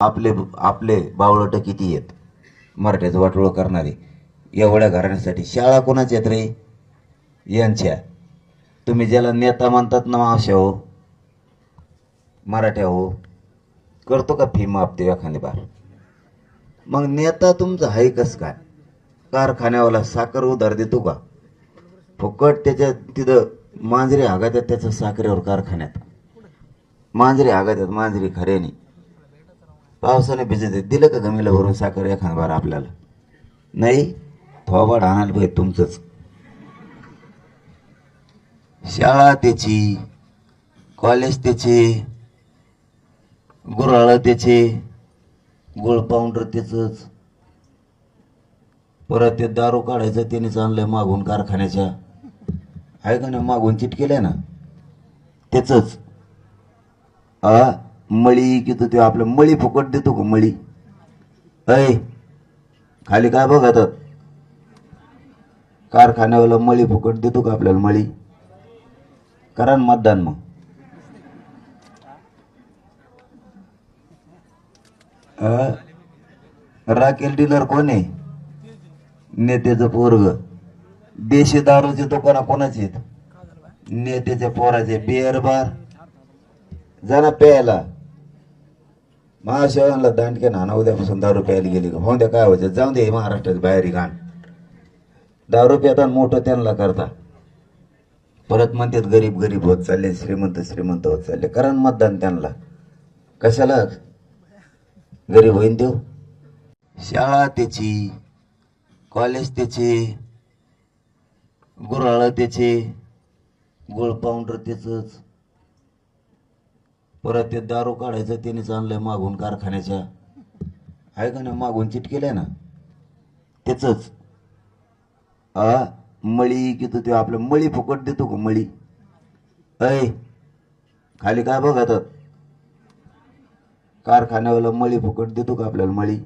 आपले आपले बावळट किती आहेत? मराठ्याचं वाटोळ करणारे. एवढ्या घराण्यासाठी शाळा कोणाच्या आहेत रे? यांच्या. तुम्ही ज्याला नेता म्हणतात ना मावशा हो मराठ्या हो करतो का फी माप देऊ एखादी बार? मग नेता तुमचा आहे कस काय? कारखान्यावाला साखर उधार देतो का? फुकट त्याच्या तिथं मांजरी हागात्यात त्याच्या साखरेवर कारखान्यात. मांजरी हागात्यात मांजरी खऱ्याने. पावसाने भिजत दिलं का गमीला भरून साखर एखाद बार आपल्याला? नाही? थोबाड आणायला पाहिजे तुमचंच. शाळा त्याची कॉलेज त्याचे गुराळ त्याचे गोळ पाऊंडर त्याचंच. परत ते दारू काढायचं त्यानेच आणलंय मागून कारखान्याच्या. आहे का नाही? मागून चिटकेलंय ना? त्याचंच. आ? मळी की तो आपलं मळी फुकट देतो का मळी? अय खाली काय बघत आता? कारखान्यावाला मळी फुकट देतो का आपल्याला मळी? करा ना मतदान मग. राकेल डीलर कोण आहे? नेत्याचं पोरग. देशी दारूचे दुकानं कोणाचे आहेत नेत्याच्या पोराचे बिअर बार. जा प्यायला. महाशिवांना दांडके नाना उद्यापासून दारू प्यायला गेली. हो द्या काय व्हायचं जाऊन दे महाराष्ट्रात बाहेर घाण दारू पिता मोठं त्यांना करता. परत म्हणतात गरीब गरीब होत चालले श्रीमंत श्रीमंत होत चालले. कारण मतदान त्यांना. कशाला? गरीब होईन देऊ शाळा त्याची कॉलेज त्याचे गुराळं त्याचे गोळ पाऊंडर त्याचंच. परत ते दारू काढायचं त्यानेच आणलंय मागून कारखान्याच्या. आहे का ना मागून चिटकेलंय ना? त्याच आ मळी की तू ते आपलं मळी फुकट देतो का मळी? अय खाली काय बघतात आता कारखान्यावाला मळी फुकट देतो का आपल्याला मळी?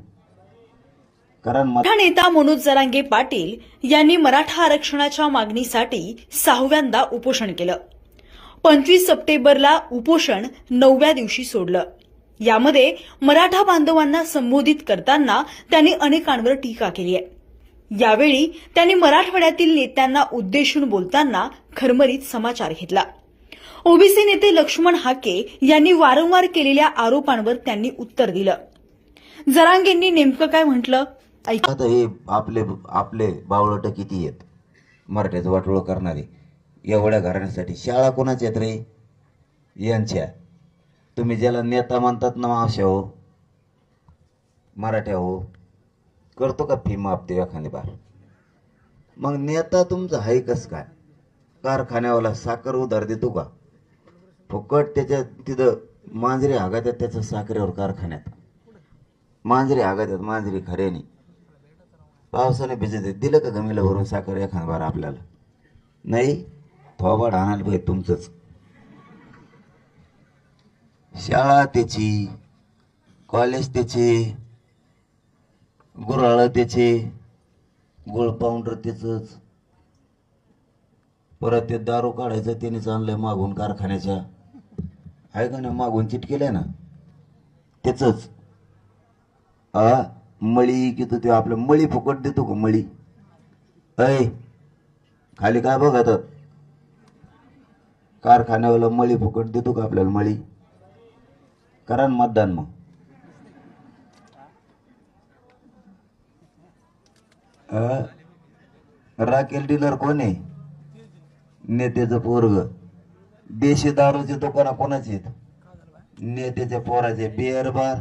कारण नेता मनोज जरांगे पाटील यांनी मराठा आरक्षणाच्या मागणीसाठी सहाव्यांदा उपोषण केलं. पंचवीस सप्टेंबरला उपोषण नवव्या दिवशी सोडलं. यामध्ये मराठा बांधवांना संबोधित करताना त्यांनी अनेकांवर टीका केली आहे. यावेळी त्यांनी मराठवाड्यातील नेत्यांना उद्देशून बोलताना खरमरीत समाचार घेतला. ओबीसी नेते लक्ष्मण हाके यांनी वारंवार केलेल्या आरोपांवर त्यांनी उत्तर दिलं. जरांगेंनी नेमकं काय म्हटलं? ऐका. हे आपले आपले बावळट किती आहेत? मराठ्याचं वाटोळ करणारे. एवढ्या घराण्यासाठी. शाळा कोणाच्या आहेत रे? यांच्या. तुम्ही ज्याला नेता म्हणतात ना मावशा हो मराठ्या हो करतो का फी माप देऊ एखादी बार? मग नेता तुमचा आहे कस काय? कारखान्यावाला साखर उधार देतो का? फुकट त्याच्या तिथं मांजरी हागात्यात त्याच्या साखरेवर कारखान्यात. मांजरी हागात्यात मांजरी खऱ्याने पावसाने भिजत दिलं का गमीला भरून साखर एखादा बार आपल्याला? नाही? थोबाड आणायला पाहिजे तुमचंच. शाळा त्याची कॉलेज त्याचे गुराळ त्याचे गोळ पाऊंडर त्याचंच. परत ते दारू काढायचं त्यानेच आणलंय मागून कारखान्याच्या. आहे का नाही मागून चिटकेलंय ना? त्याचंच. आ मळी की ते आपलं मळी फुकट देतो का मळी? अय खाली काय बघतात कारखान्यावाला मळी फुकट देतो का आपल्याला मळी? करा मतदान मग. राकेल डीलर कोण आहे? नेत्याचं पोरग. देशी दारूचे दुकाना कोणाचे आहेत? नेत्याच्या पोराचे. Beer bar.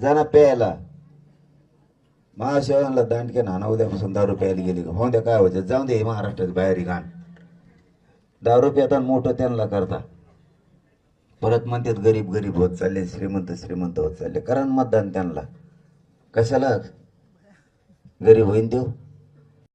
जाना प्यायला. महाशिवांना दांडक्या नाना उद्यापासून दारू प्यायला गेली का? हो द्या काय व्हायचं? जाऊन दे महाराष्ट्रात बाहेर घाण दारू पिता मोठं त्यांना करता. परत म्हणतात गरीब गरीब होत चालले श्रीमंत श्रीमंत होत चालले. कारण मतदान त्यांना. कशाला? गरीब होईन देऊ